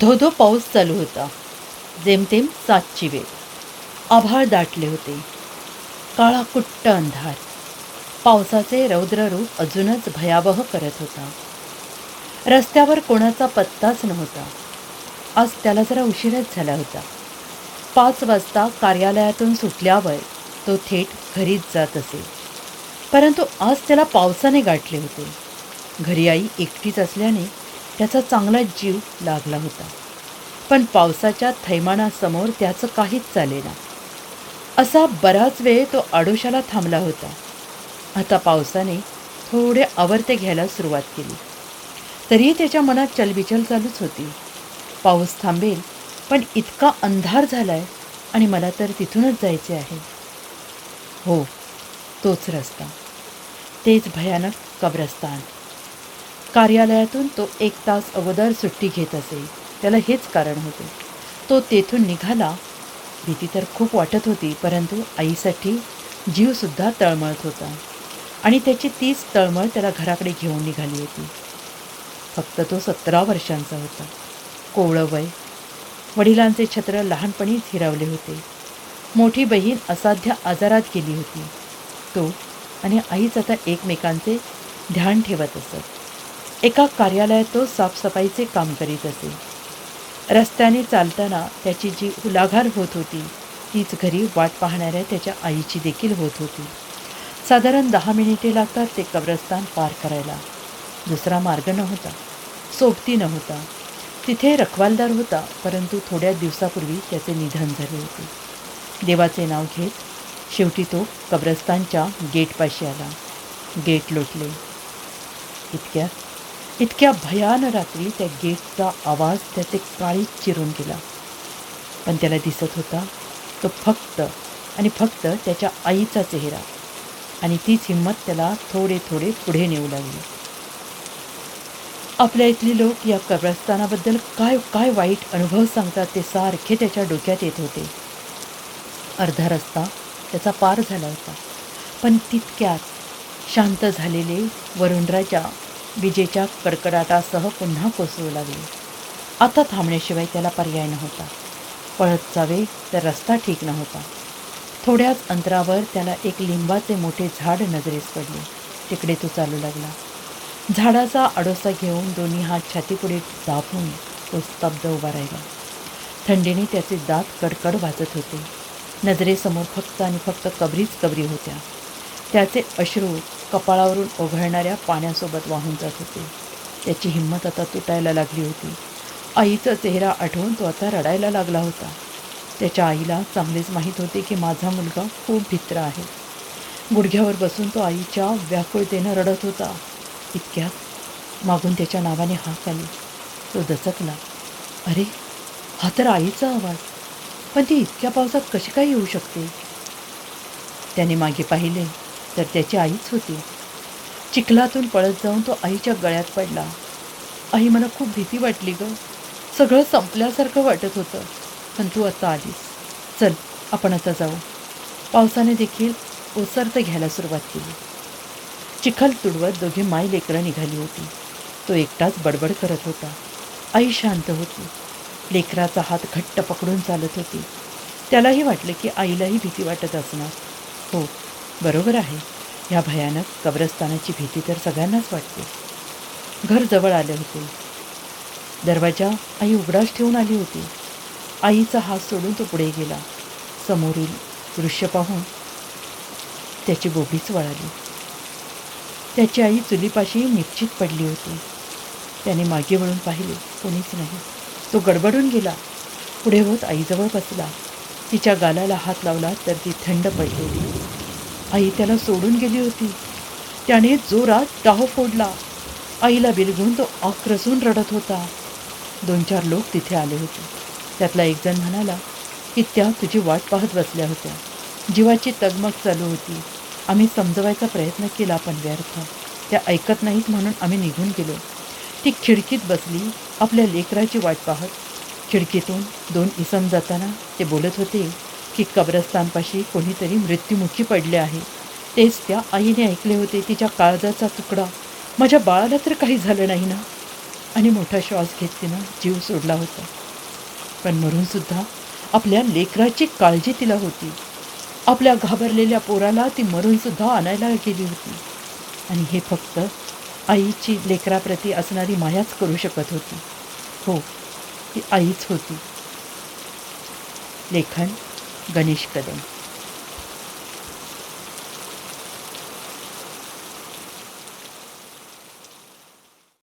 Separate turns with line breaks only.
धोधो पाऊस चालू होता. जेमतेम सातची वेळ. आभाळ दाटले होते. काळा कुट्ट अंधार. पावसाचे रौद्ररूप अजूनच भयावह करत होता. रस्त्यावर कोणाचा पत्ताच नव्हता. आज त्याला जरा उशीरच झाला होता. पाच वाजता कार्यालयातून सुटल्यावर तो थेट घरीच जात असे. परंतु आज त्याला पावसाने गाठले होते. घरी आई एकटीच असल्याने त्याचा चांगला जीव लागला होता. पण पावसाच्या थैमानासमोर त्याचं काहीच चालेना. असा बराच वेळ तो आडोशाला थांबला होता. आता पावसाने थोडे आवर्ते घ्यायला सुरुवात केली. तरीही त्याच्या मनात चलबिचल चालूच होती. पाऊस थांबेल पण इतका अंधार झाला आहे आणि मला तर तिथूनच जायचे आहे. हो तोच रस्ता. तेच भयानक कब्रस्तान. कार्यालयातून तो एक तास अगोदर सुट्टी घेत असे. त्याला हेच कारण होते. तो तेथून निघाला. भीती तर खूप वाटत होती परंतु आईसाठी जीवसुद्धा तळमळत होता. आणि त्याची तीच तळमळ त्याला घराकडे घेऊन निघाली होती. फक्त तो सतरा वर्षांचा होता. कोवळं वय. वडिलांचे छत्र लहानपणीच हिरावले होते. मोठी बहीण असाध्य आजारात गेली होती. तो आणि आईच आता एकमेकांचे ध्यान ठेवत असत. एका कार्यालयात तो साफसफाईचे काम करीत असे. रस्त्याने चालताना त्याची जी उलाघार होत होती तीच घरी वाट पाहणाऱ्या त्याच्या आईची देखील होत होती. साधारण दहा मिनिटे लागतात ते कब्रस्तान पार करायला. दुसरा मार्ग नव्हता सोबती नव्हता. तिथे रखवालदार होता परंतु थोड्या दिवसापूर्वी त्याचे निधन झाले होते. देवाचे नाव घेत शेवटी तो कब्रस्तानच्या गेटपाशी आला. गेट लोटले. इतक्यात इतक्या भयान रात्री त्या गेटचा आवाज त्याचे काळीच चिरून गेला. पण त्याला दिसत होता तो फक्त आणि फक्त त्याच्या आईचा चेहरा आणि तीच हिंमत त्याला थोडे थोडे पुढे नेऊ लागली. आपल्या इथली लोक या कब्रस्तानाबद्दल काय काय वाईट अनुभव सांगतात ते सारखे त्याच्या डोक्यात येत होते. अर्धा रस्ता त्याचा पार झाला होता पण तितक्यात शांत झालेले वरुणराजा विजेच्या कडकडाटासह पुन्हा कोसळू लागले. आता थांबण्याशिवाय त्याला पर्याय नव्हता. पळत जावे तर रस्ता ठीक नव्हता. थोड्याच अंतरावर त्याला एक लिंबाचे मोठे झाड नजरेस पडले. तिकडे तो चालू लागला. झाडाचा आडोसा घेऊन दोन्ही हात छातीपुढे दाबून तो स्तब्ध उभा राहिला. थंडीने त्याचे दात कडकड वाजत होते. नजरेसमोर फक्त आणि फक्त कबरीच कबरी होत्या. त्याचे अश्रू कपाळावरून ओघळणाऱ्या पाण्यासोबत वाहून जात होते. त्याची हिंमत आता तुटायला लागली होती. आईचा चेहरा आठवून तो आता रडायला लागला होता. त्याच्या आईला चांगलेच माहीत होते की माझा मुलगा खूप भित्र आहे. गुडघ्यावर बसून तो आईच्या व्याकुळतेनं रडत होता. इतक्यात मागून त्याच्या नावाने हाक आली. तो दचकला. अरे हा तर आईचा आवाज. पण ती इतक्या पावसात कशी काय येऊ शकते? त्याने मागे पाहिले. तर त्याची आईच होती. चिखलातून पळत जाऊन तो आईच्या गळ्यात पडला. आई मला खूप भीती वाटली ग. सगळं संपल्यासारखं वाटत होतं. पण तू आता आलीस. चल आपण आता जाऊ. पावसाने देखील ओसरतं घ्यायला सुरुवात केली. चिखल तुडवत दोघे माय लेकरं निघाली होती. तो एकटाच बडबड करत होता. आई शांत होती. लेकराचा हात घट्ट पकडून चालत होती. त्यालाही वाटलं की आईलाही भीती वाटत असणार. हो बरोबर आहे. ह्या भयानक कब्रस्तानाची भीती तर सगळ्यांनाच वाटते. घर जवळ आले होते. दरवाजा आई उघडाच ठेवून आली होती. आईचा हात सोडून तो पुढे गेला. समोरील दृश्य पाहून त्याची बोबीच वळाली. त्याची आई चुलीपाशी निश्चित पडली होती. त्याने मागे वळून पाहिले कोणीच नाही. तो गडबडून गेला. पुढे होत आईजवळ बसला. तिच्या गालाला हात लावला तर ती थंड पडलेली आई त्याला सोडून गेली होती. त्याने जोरात टाहो फोडला. आईला बिलगून तो आक्रसून रडत होता. दोन चार लोक तिथे आले होते. त्यातला एकजण म्हणाला की त्या तुझी वाट पाहत बसल्या होत्या. जीवाची तगमग चालू होती. आम्ही समजवायचा प्रयत्न केला पण व्यर्थ. त्या ऐकत नाहीत म्हणून आम्ही निघून गेलो. ती खिडकीत बसली आपल्या लेकराची वाट पाहत. खिडकीतून दोन इसम जाताना ते बोलत होते की कब्रस्तानपाशी कोणीतरी मृत्युमुखी पडले आहे. तेच त्या आईने ऐकले होते तिच्या काळजाचा तुकडा. माझ्या बाळाला तर काही झालं नाही ना? आणि मोठा श्वास घेत तिनं जीव सोडला होता. पण मरूनसुद्धा आपल्या लेकराची काळजी तिला होती. आपल्या घाबरलेल्या पोराला ती मरूनसुद्धा आणायला गेली होती. आणि हे फक्त आईची लेकराप्रती असणारी मायाच करू शकत होती. हो ती आईच होती. लेखन Ganesh Kadam.